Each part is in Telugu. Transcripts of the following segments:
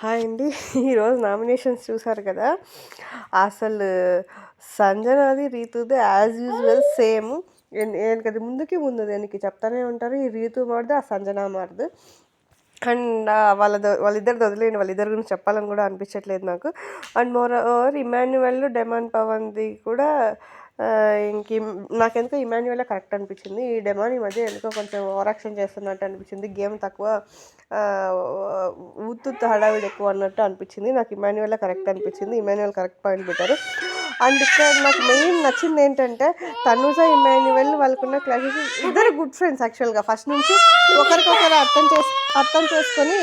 హాయ్ అండి. ఈరోజు నామినేషన్స్ చూసారు కదా? అసలు సంజనాది రీతుది యాజ్ యూజువల్ సేమ్ అది ముందుకి ముందు దీనికి చెప్తానే ఉంటారు ఈ రీతు మారుదు ఆ సంజన మారుదు. అండ్ వాళ్ళ వాళ్ళిద్దరు వదిలేండి వాళ్ళిద్దరు గురించి చెప్పాలని కూడా అనిపించట్లేదు నాకు. And more over Emmanuel demon పవన్ది కూడా ఇంక నాకెందుకో ఇమాన్యువలే కరెక్ట్ అనిపించింది. ఈ డెమాన్ ఈ మధ్య ఎందుకో కొంచెం ఓవరాక్షన్ చేస్తున్నట్టు అనిపించింది. గేమ్ తక్కువ ఉత్తుత్తు హడావిడి ఎక్కువ అన్నట్టు అనిపించింది. నాకు ఇమాన్యువలే కరెక్ట్ అనిపించింది. ఇమాన్యువల్ కరెక్ట్ పాయింట్ పెట్టారు. అండ్ ఇక్కడ నాకు మెయిన్ నచ్చింది ఏంటంటే తనుజ ఇమాన్యువల్ వాళ్ళకున్న క్లాసెస్ ఇద్దరు గుడ్ ఫ్రెండ్స్ యాక్చువల్గా. ఫస్ట్ నుంచి ఒకరికొకరు అర్థం చేసు అర్థం చేసుకొని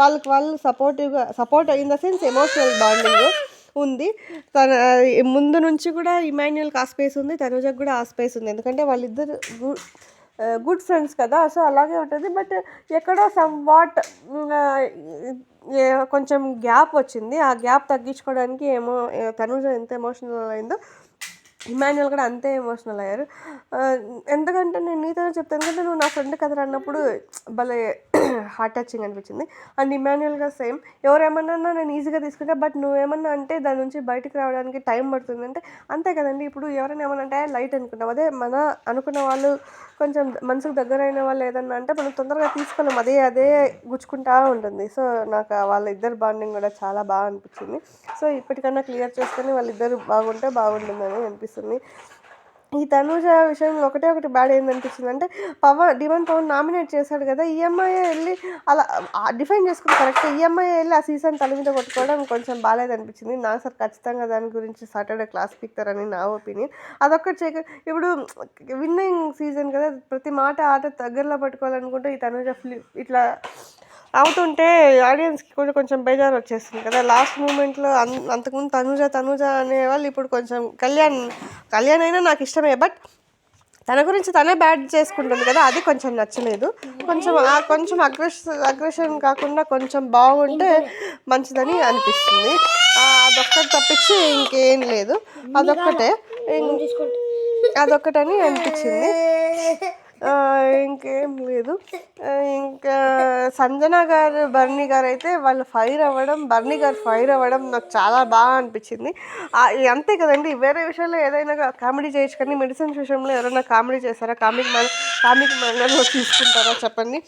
వాళ్ళకి వాళ్ళు సపోర్టివ్గా support in the sense emotional bonding. ఉంది. తన ముందు నుంచి కూడా ఇమాన్యుయల్కి ఆ స్పేస్ ఉంది తనుజకు కూడా ఆ స్పేస్ ఉంది. ఎందుకంటే వాళ్ళిద్దరు గుడ్ ఫ్రెండ్స్ కదా సో అలాగే ఉంటుంది. బట్ ఎక్కడో సమ్ వాట్ కొంచెం గ్యాప్ వచ్చింది. ఆ గ్యాప్ తగ్గించుకోవడానికి ఏమో తనుజ ఎంత ఎమోషనల్ అయిందో ఇమాన్యువల్ కూడా అంతే ఎమోషనల్ అయ్యారు. ఎందుకంటే నేను నీతో చెప్తాను ఎందుకంటే నువ్వు నా ఫ్రెండ్ కథ అన్నప్పుడు భలే హార్ట్ టచింగ్ అనిపించింది. అండ్ ఇమాన్యువల్గా సేమ్ ఎవరేమన్నా నేను ఈజీగా తీసుకుంటా బట్ నువ్వేమన్నా అంటే దాని నుంచి బయటకు రావడానికి టైం పడుతుంది అంటే అంతే కదండి. ఇప్పుడు ఎవరైనా ఏమన్నా అంటే లైట్ అనుకుంటాం. అదే మన అనుకున్న వాళ్ళు కొంచెం మనసుకు దగ్గరైన వాళ్ళు ఏదన్నా అంటే మనం తొందరగా తీసుకోలేం. అదే అదే గుచ్చుకుంటా ఉంటుంది. సో నాకు వాళ్ళ ఇద్దరు బాండింగ్ కూడా చాలా బాగా అనిపించింది. సో ఇప్పటికన్నా క్లియర్ చేసుకొని వాళ్ళిద్దరు బాగుంటే బాగుంటుందని అనిపిస్తుంది. ఈ తనూజ విషయంలో ఒకటే ఒకటి బ్యాడ్ ఏందనిపించింది అంటే పవన్ డిమాండ్ పవన్ నామినేట్ చేశాడు కదా ఈఎంఐ వెళ్ళి అలా డిఫైన్ చేసుకుని కరెక్ట్ ఈఎంఐ వెళ్ళి ఆ సీజన్ తల మీద కొట్టుకోవడం కొంచెం బాగాలేదనిపించింది. అనిపించింది సార్ ఖచ్చితంగా దాని గురించి సాటర్డే క్లాస్ పిక్తారని నా ఒపీనియన్ అదొక్కటి చేయక ఇప్పుడు విన్నింగ్ సీజన్ కదా ప్రతి మాట ఆట దగ్గరలో పట్టుకోవాలనుకుంటే ఈ తనూజ ఫ్లిప్ ఇట్లా అవుతుంటే ఆడియన్స్కి కూడా కొంచెం బేజారు వచ్చేస్తుంది కదా. లాస్ట్ మూమెంట్లో అంతకుముందు తనుజ తనుజ అనేవాళ్ళు ఇప్పుడు కొంచెం కళ్యాణ్ కళ్యాణ్ అయినా నాకు ఇష్టమే. బట్ తన గురించి తనే బ్యాడ్ చేసుకుంటుంది కదా అది కొంచెం నచ్చలేదు. కొంచెం కొంచెం అగ్రెస్ అగ్రెషన్ కాకుండా కొంచెం బాగుంటే మంచిదని అనిపిస్తుంది. అదొక్కటి తప్పించి ఇంకేం లేదు. అదొక్కటే. అదొక్కటని అనిపించింది. ఇంకేం లేదు. ఇంకా సంజన గారు బర్నీ గారు అయితే వాళ్ళు ఫైర్ అవ్వడం బర్నీ గారు ఫైర్ అవ్వడం నాకు చాలా బాగా అనిపించింది. అంతే కదండి వేరే విషయంలో ఏదైనా కామెడీ చేయొచ్చు కానీ మెడిసిన్స్ విషయంలో ఎవరైనా కామెడీ చేస్తారా? కామిక్ మన కామిక్ మనలో తీసుకుంటారా చెప్పండి?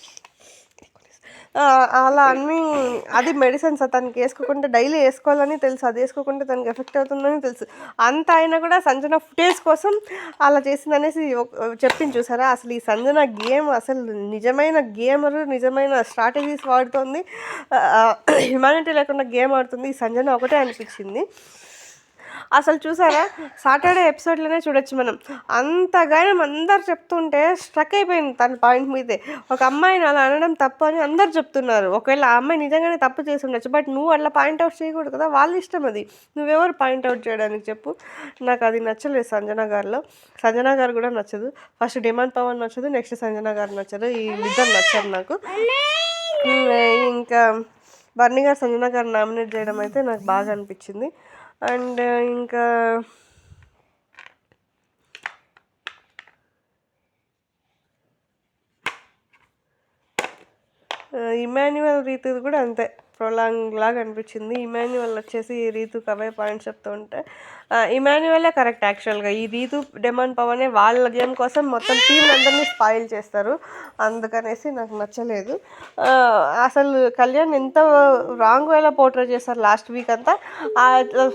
అలా అన్ని అది మెడిసిన్స్ తనకి వేసుకోకుండా డైలీ వేసుకోవాలని తెలుసు అది వేసుకోకుండా తనకి ఎఫెక్ట్ అవుతుందని తెలుసు. అంత అయినా కూడా సంజన ఫుటేజ్ కోసం అలా చేసింది అనేసి చెప్పింది చూసారా? అసలు ఈ సంజన గేమ్ అసలు నిజమైన గేమర్ నిజమైన స్ట్రాటజీస్ వాడుతుంది. హ్యుమానిటీ లేకుండా గేమ్ ఆడుతుంది. ఈ సంజన ఒకటే అనిపించింది. అసలు చూసారా? సాటర్డే ఎపిసోడ్లోనే చూడొచ్చు మనం. అంతగానే అందరు చెప్తుంటే స్ట్రక్ అయిపోయింది తన పాయింట్ మీదే. ఒక అమ్మాయిని అలా అనడం తప్పు అని అందరు చెప్తున్నారు. ఒకవేళ ఆ అమ్మాయి నిజంగానే తప్పు చేసి ఉండొచ్చు బట్ నువ్వు అట్లా పాయింట్అవుట్ చేయకూడదు కదా? వాళ్ళ ఇష్టం అది. నువ్వెవరు పాయింట్అవుట్ చేయడానికి చెప్పు. నాకు అది నచ్చలేదు సంజన గారిలో. సంజన గారు కూడా నచ్చదు. ఫస్ట్ డిమాండ్ పవన్ నచ్చదు నెక్స్ట్ సంజన గారు నచ్చదు. ఈ ఇద్దరు నచ్చారు నాకు. ఇంకా బర్ణి గారు సంజన గారు నామినేట్ చేయడం అయితే నాకు బాగా అనిపించింది. అండ్ ఇంకా ఇమాన్యువల్ రీతి కూడా అంతే ప్రొలాంగ్ లాగా అనిపించింది. ఇమాన్యువల్ వచ్చేసి ఈ రీతు కవే పాయింట్స్ చెప్తూ ఉంటే ఇమాన్యువలే కరెక్ట్ యాక్చువల్గా. ఈ రీతు డెమాన్ పవనే వాళ్ళ గేమ్ కోసం మొత్తం టీం అందరినీ స్పాయిల్ చేస్తారు. అందుకనేసి నాకు నచ్చలేదు. అసలు కళ్యాణ్ ఎంత రాంగ్ వేలో పోర్ట్రే చేస్తారు లాస్ట్ వీక్ అంతా.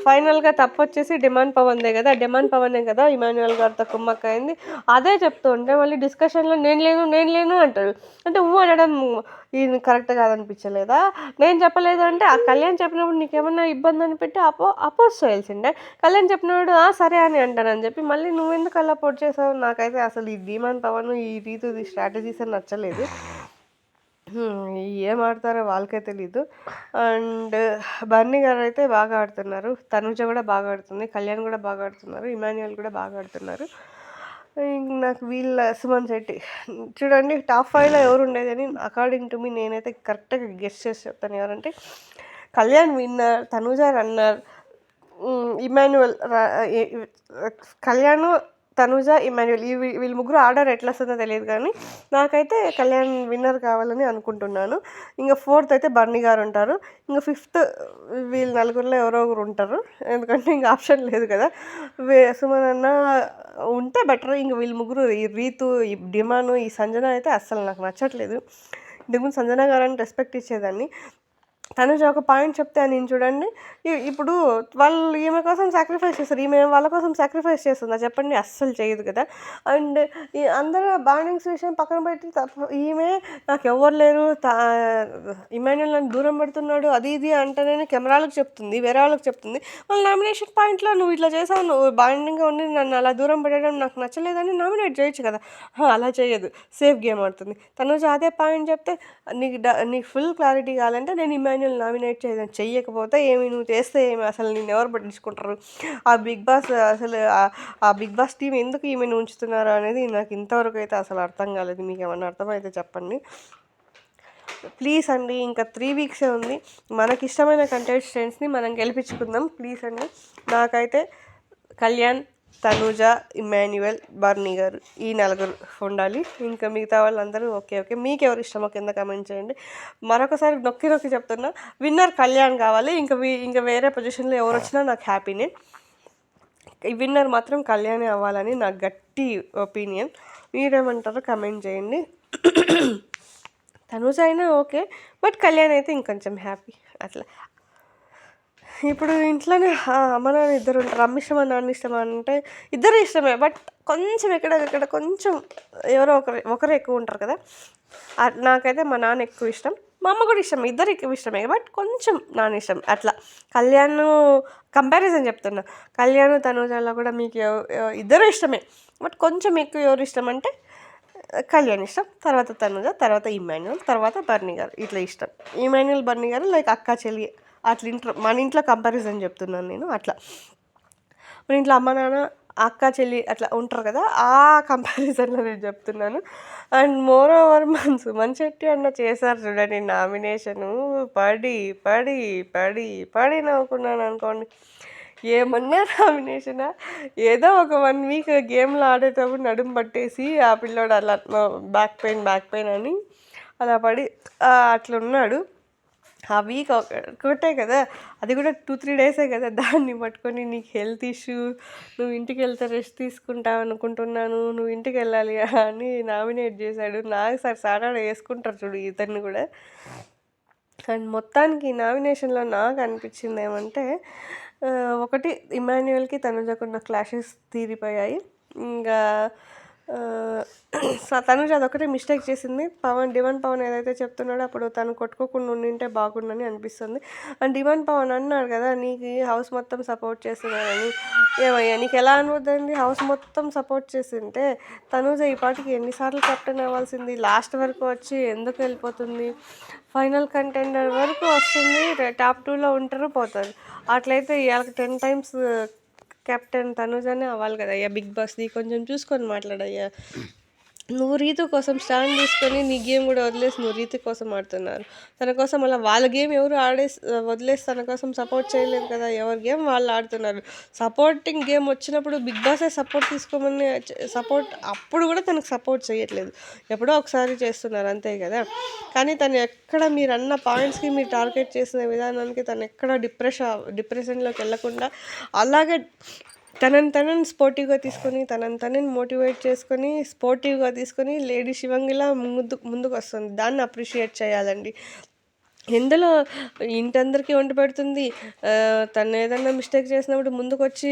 ఫైనల్గా తప్పు వచ్చేసి డిమాండ్ పవన్దే కదా. డిమాండ్ పవనే కదా ఇమాన్యువల్ గారితో కుమ్మక్క అయింది అదే చెప్తూ ఉంటే మళ్ళీ డిస్కషన్లో నేను లేను నేను లేను అంటాడు అంటే ఊ అనడం ఇది కరెక్ట్ కాదనిపించలేదా? నేను చెప్పలేదు అంటే ఆ కళ్యాణ్ చెప్పినప్పుడు నీకేమన్నా ఇబ్బంది అని పెట్టి అపో అపోజ్ చేయాల్సిండే కళ్యాణ్ చెప్పినప్పుడు సరే అని అంటానని చెప్పి మళ్ళీ నువ్వెందుకు అలా పోట్ చేసావు? నాకైతే అసలు ఈ ధీమాన్ పవన్ ఈ రీతి స్ట్రాటజీస్ అని నచ్చలేదు. ఏం ఆడతారో వాళ్ళకే తెలీదు. అండ్ బర్నీ గారు అయితే బాగా ఆడుతున్నారు. తనుజ కూడా బాగా ఆడుతుంది. కళ్యాణ్ కూడా బాగా ఆడుతున్నారు. ఇమాన్యుయల్ కూడా బాగా ఆడుతున్నారు. నాకు వీళ్ళ సుమన్ శెట్టి. చూడండి టాప్ ఫైవ్లో ఎవరు ఉండేదని అకార్డింగ్ టు మీ నేనైతే కరెక్ట్గా గెస్ట్ చేసి చెప్తాను. ఎవరంటే Kalyan winner Tanuja runner Emmanuel Kalyan Tanuja Emmanuel ఈ వీళ్ళ ముగ్గురు ఆర్డర్ ఎట్లా వస్తుందో తెలియదు కానీ నాకైతే కళ్యాణ్ విన్నర్ కావాలని అనుకుంటున్నాను. ఇంకా ఫోర్త్ అయితే బర్నీ గారు ఉంటారు. ఇంకా ఫిఫ్త్ వీళ్ళు నలుగురిలో ఎవరో ఒకరు ఉంటారు. ఎందుకంటే ఇంకా ఆప్షన్ లేదు కదా. వే సుమన్ అన్న ఉంటే బెటర్. ఇంక వీళ్ళు ముగ్గురు ఈ రీతు ఈ డిమాను ఈ సంజన అయితే అస్సలు నాకు నచ్చట్లేదు. ఇంతకుముందు సంజన గారని రెస్పెక్ట్ ఇచ్చేదాన్ని. తనుజ ఒక పాయింట్ చెప్తే నేను చూడండి. ఇప్పుడు వాళ్ళు ఈమె కోసం సాక్రిఫైస్ చేస్తారు. ఈమె వాళ్ళ కోసం సాక్రిఫైస్ చేస్తుందా? చెప్పండి. అస్సలు చేయదు కదా. అండ్ ఈ అందరూ బాండింగ్స్ విషయం పక్కన పెట్టి తప్ప ఈమె నాకు ఎవరు లేరు. ఇమాన్యుల్ నన్ను దూరం పెడుతున్నాడు. అది ఇది అంటేనే కెమెరాలకు చెప్తుంది. వేరే వాళ్ళకి చెప్తుంది. వాళ్ళ నామినేషన్ పాయింట్లో నువ్వు ఇట్లా చేసావు. నువ్వు బాండింగ్గా ఉండి నన్ను అలా దూరం పెట్టడం నాకు నచ్చలేదని నామినేట్ చేయొచ్చు కదా. అలా చేయదు. సేఫ్ గేమ్ ఆడుతుంది. తనుజ అదే పాయింట్ చెప్తే నీకు నీకు ఫుల్ క్లారిటీ కావాలంటే నేను ఇమాన్యుల్ నామినేట్ చేయడం చెయ్యకపోతే ఏమి నువ్వు చేస్తే ఏమి? అసలు నేను ఎవరు పట్టించుకుంటారు? ఆ బిగ్ బాస్ అసలు ఆ- ఆ బిగ్ బాస్ టీం ఎందుకు ఈమెను ఉంచుతున్నారు అనేది నాకు ఇంతవరకు అయితే అసలు అర్థం కాలేదు. మీకు ఏమన్నా అర్థమైతే చెప్పండి. ప్లీజ్ అండి ఇంకా త్రీ వీక్సే ఉంది. మనకి ఇష్టమైన కంటెస్టెంట్స్ని మనం గెలిపించుకుందాం. ప్లీజ్ అండి. నాకైతే కళ్యాణ్ తనూజ ఇమాన్యువల్ బర్నీ గారు ఈ నలుగురు ఉండాలి. ఇంకా మిగతా వాళ్ళందరూ ఓకే ఓకే. మీకు ఎవరు ఇష్టమో కింద కమెంట్ చేయండి. మరొకసారి నొక్కి నొక్కి చెప్తున్నా విన్నర్ కళ్యాణ్ కావాలి. ఇంకా ఇంకా వేరే పొజిషన్లో ఎవరు వచ్చినా నాకు హ్యాపీనే. ఈ విన్నర్ మాత్రం కళ్యాణే అవ్వాలని నా గట్టి ఒపీనియన్. మీరేమంటారో కమెంట్ చేయండి. తనూజ అయినా ఓకే బట్ కళ్యాణ్ అయితే ఇంకొంచెం హ్యాపీ. అట్లా. ఇప్పుడు ఇంట్లోనే అమ్మ నాన్న ఇద్దరు ఉంటారు. అమ్మ ఇష్టమా నాన్న ఇష్టమా అంటే ఇద్దరు ఇష్టమే. బట్ కొంచెం ఎక్కడ ఎక్కడ కొంచెం ఎవరో ఒకరు ఒకరు ఎక్కువ ఉంటారు కదా. నాకైతే మా నాన్న ఎక్కువ ఇష్టం. మా అమ్మ కూడా ఇష్టం. ఇద్దరు ఎక్కువ ఇష్టమే. బట్ కొంచెం నాన్న ఇష్టం. అట్లా. కళ్యాణ్ కంపారిజన్ చెప్తున్నా. కళ్యాణ్ తనుజాలో కూడా మీకు ఇద్దరు ఇష్టమే. బట్ కొంచెం ఎక్కువ ఎవరు ఇష్టం అంటే కళ్యాణ్ ఇష్టం. తర్వాత తనుజ తర్వాత ఇమాన్యుల్ తర్వాత బర్నీ గారు. ఇట్లా ఇష్టం. ఇమాన్యుల్ బర్నీ గారు లైక్ అక్క చెల్లి. అట్లా ఇంట్లో మన ఇంట్లో కంపారిజన్ చెప్తున్నాను నేను అట్లా. మన ఇంట్లో అమ్మ నాన్న అక్క చెల్లి అట్లా ఉంటారు కదా ఆ కంపారిజన్లో నేను చెప్తున్నాను. అండ్ మోర్ ఓవర్ మన సుమన్ శెట్టి అన్న చేశారు చూడండి నామినేషను పడి పడి పడి పడి నవ్వుకున్నాను అనుకోండి. ఏమన్నా నామినేషనా ఏదో ఒక వన్ వీక్ గేమ్లో ఆడేటప్పుడు నడుము పట్టేసి ఆ పిల్లోడు అలా బ్యాక్ పెయిన్ బ్యాక్ పెయిన్ అని అలా పడి అట్లా ఉన్నాడు ఆ వీక్ ఒకటే కదా. అది కూడా టూ త్రీ డేసే కదా దాన్ని పట్టుకొని నీకు హెల్త్ ఇష్యూ నువ్వు ఇంటికి వెళ్తే రెస్ట్ తీసుకుంటావు అనుకుంటున్నాను నువ్వు ఇంటికి వెళ్ళాలి అని నామినేట్ చేశాడు. నాకు సార్ సాటర్డే వేసుకుంటారు చూడు ఇతన్ని కూడా. అండ్ మొత్తానికి నామినేషన్లో నాకు అనిపించింది ఏమంటే ఒకటి ఇమాన్యువల్కి తనుజకున్న క్లాషెస్ తీరిపోయాయి. ఇంకా తనుజ అదొకటే మిస్టేక్ చేసింది. పవన్ డివన్ పవన్ ఏదైతే చెప్తున్నాడో అప్పుడు తను కొట్టుకోకుండా ఉండింటే బాగుండని అనిపిస్తుంది. అండ్ డివన్ పవన్ అన్నాడు కదా నీకు హౌస్ మొత్తం సపోర్ట్ చేస్తున్నాడని ఏమయ్యా నీకు ఎలా అనుకుంటుంది హౌస్ మొత్తం సపోర్ట్ చేసింటే తనుజ ఈ పాటికి ఎన్నిసార్లు కెప్టెన్ అవ్వాల్సింది? లాస్ట్ వరకు వచ్చి ఎందుకు వెళ్ళిపోతుంది? ఫైనల్ కంటెండర్ వరకు వస్తుంది. టాప్ టూలో ఉంటారు పోతారు. అట్లయితే ఇవాళ టెన్ టైమ్స్ కెప్టెన్ తనుజనే అవ్వాలి కదా. అయ్యా బిగ్ బాస్ది కొంచెం చూసుకొని మాట్లాడయ్యా. నువ్వు రీతు కోసం స్టాండ్ తీసుకొని నీ గేమ్ కూడా వదిలేసి నువ్వు రీతు కోసం ఆడుతున్నారు. తన కోసం అలా వాళ్ళ గేమ్ ఎవరు ఆడేసి వదిలేసి తన కోసం సపోర్ట్ చేయలేదు కదా. ఎవరి గేమ్ వాళ్ళు ఆడుతున్నారు. సపోర్టింగ్ గేమ్ వచ్చినప్పుడు బిగ్ బాసే సపోర్ట్ తీసుకోమని సపోర్ట్ అప్పుడు కూడా తనకు సపోర్ట్ చేయట్లేదు. ఎప్పుడో ఒకసారి చేస్తున్నారు అంతే కదా. కానీ తను ఎక్కడ మీరు అన్న పాయింట్స్కి మీరు టార్గెట్ చేసిన విధానానికి తను ఎక్కడ డిప్రెషన్ డిప్రెషన్లోకి వెళ్ళకుండా అలాగే తనని తనని స్పోర్టివ్గా తీసుకొని తనని తనని మోటివేట్ చేసుకొని స్పోర్టివ్గా తీసుకొని లేడీ శివంగిలా ముందు ముందుకు వస్తుంది దాన్ని అప్రిషియేట్ చేయాలండి. ఇందులో ఇంటందరికీ వండి పెడుతుంది. తను ఏదన్నా మిస్టేక్ చేసినప్పుడు ముందుకు వచ్చి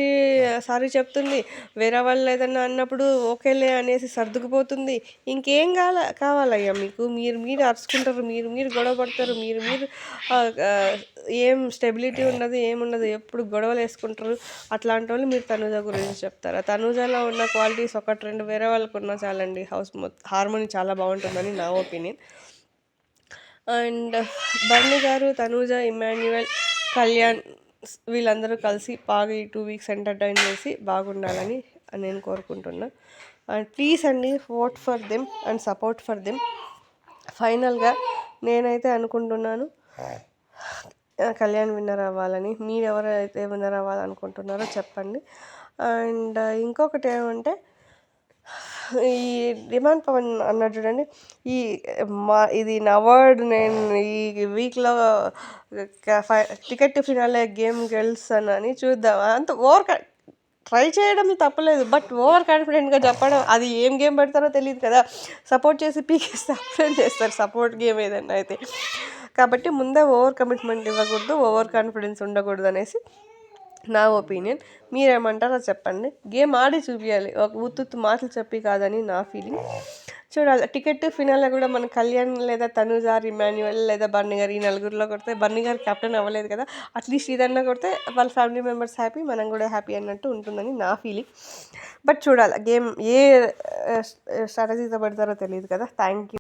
సారీ చెప్తుంది. వేరే వాళ్ళు ఏదన్నా అన్నప్పుడు ఓకేలే అనేసి సర్దుకుపోతుంది. ఇంకేం కావాల కావాలయ్యా మీకు? మీరు మీరు అరుచుకుంటారు. మీరు మీరు గొడవ పడతారు. మీరు మీరు ఏం స్టెబిలిటీ ఉండదు ఏముండదు ఎప్పుడు గొడవలు వేసుకుంటారు? అట్లాంటి వాళ్ళు మీరు తనుజ గురించి చెప్తారా? తనుజలో ఉన్న క్వాలిటీస్ ఒకటి రెండు వేరే వాళ్ళకు ఉన్నా చాలండి. హౌస్ మొత్తం హార్మోని చాలా బాగుంటుందని నా ఒపీనియన్. అండ్ బర్ని గారు తనూజ ఇమాన్యువల్ కళ్యాణ్ వీళ్ళందరూ కలిసి బాగా ఈ టూ వీక్స్ ఎంటర్టైన్ చేసి బాగుండాలని నేను కోరుకుంటున్నా. అండ్ ప్లీజ్ అండి vote for them and support for them ఫైనల్గా నేనైతే అనుకుంటున్నాను కళ్యాణ్ విన్నర్ అవ్వాలని. మీరు ఎవరైతే విన్నర్ అవ్వాలనుకుంటున్నారో చెప్పండి. అండ్ ఇంకొకటి ఏమంటే ఈ డిమాండ్ పవన్ అన్నాడు చూడండి. ఈ మా ఇది నా వర్డ్ నేను ఈ వీక్లో టికెట్ టు ఫినాలే గేమ్ గెలుస్తానని అని చూద్దాం. అంత ఓవర్ ట్రై చేయడం తప్పలేదు. బట్ ఓవర్ కాన్ఫిడెంట్గా చెప్పడం అది ఏం గేమ్ పెడతారో తెలియదు కదా. సపోర్ట్ చేసి పీకేస్తే అప్లై చేస్తారు? సపోర్ట్ గేమ్ ఏదైనా అయితే. కాబట్టి ముందే ఓవర్ కమిట్మెంట్ ఇవ్వకూడదు ఓవర్ కాన్ఫిడెన్స్ ఉండకూడదు అనేసి నా ఒపీనియన్ మీరేమంటారో చెప్పండి గేమ్ ఆడి చూపించాలి ఒక ఉత్తుత్తు మాటలు చెప్పి కాదని నా ఫీలింగ్ చూడాలి టికెట్ ఫినాల్లో కూడా మన కళ్యాణ్ లేదా తనుజార్ ఇమాన్యువల్ లేదా బర్ని గారు ఈ నలుగురిలో కొడితే బర్ని గారు కెప్టెన్ అవ్వలేదు కదా అట్లీస్ట్ ఏదన్నా కొడితే వాళ్ళ ఫ్యామిలీ మెంబర్స్ హ్యాపీ మనం కూడా హ్యాపీ అన్నట్టు ఉంటుందని నా ఫీలింగ్ బట్ చూడాలి గేమ్ ఏ స్ట్రాటజీతో పెడతారో తెలియదు కదా థ్యాంక్ యూ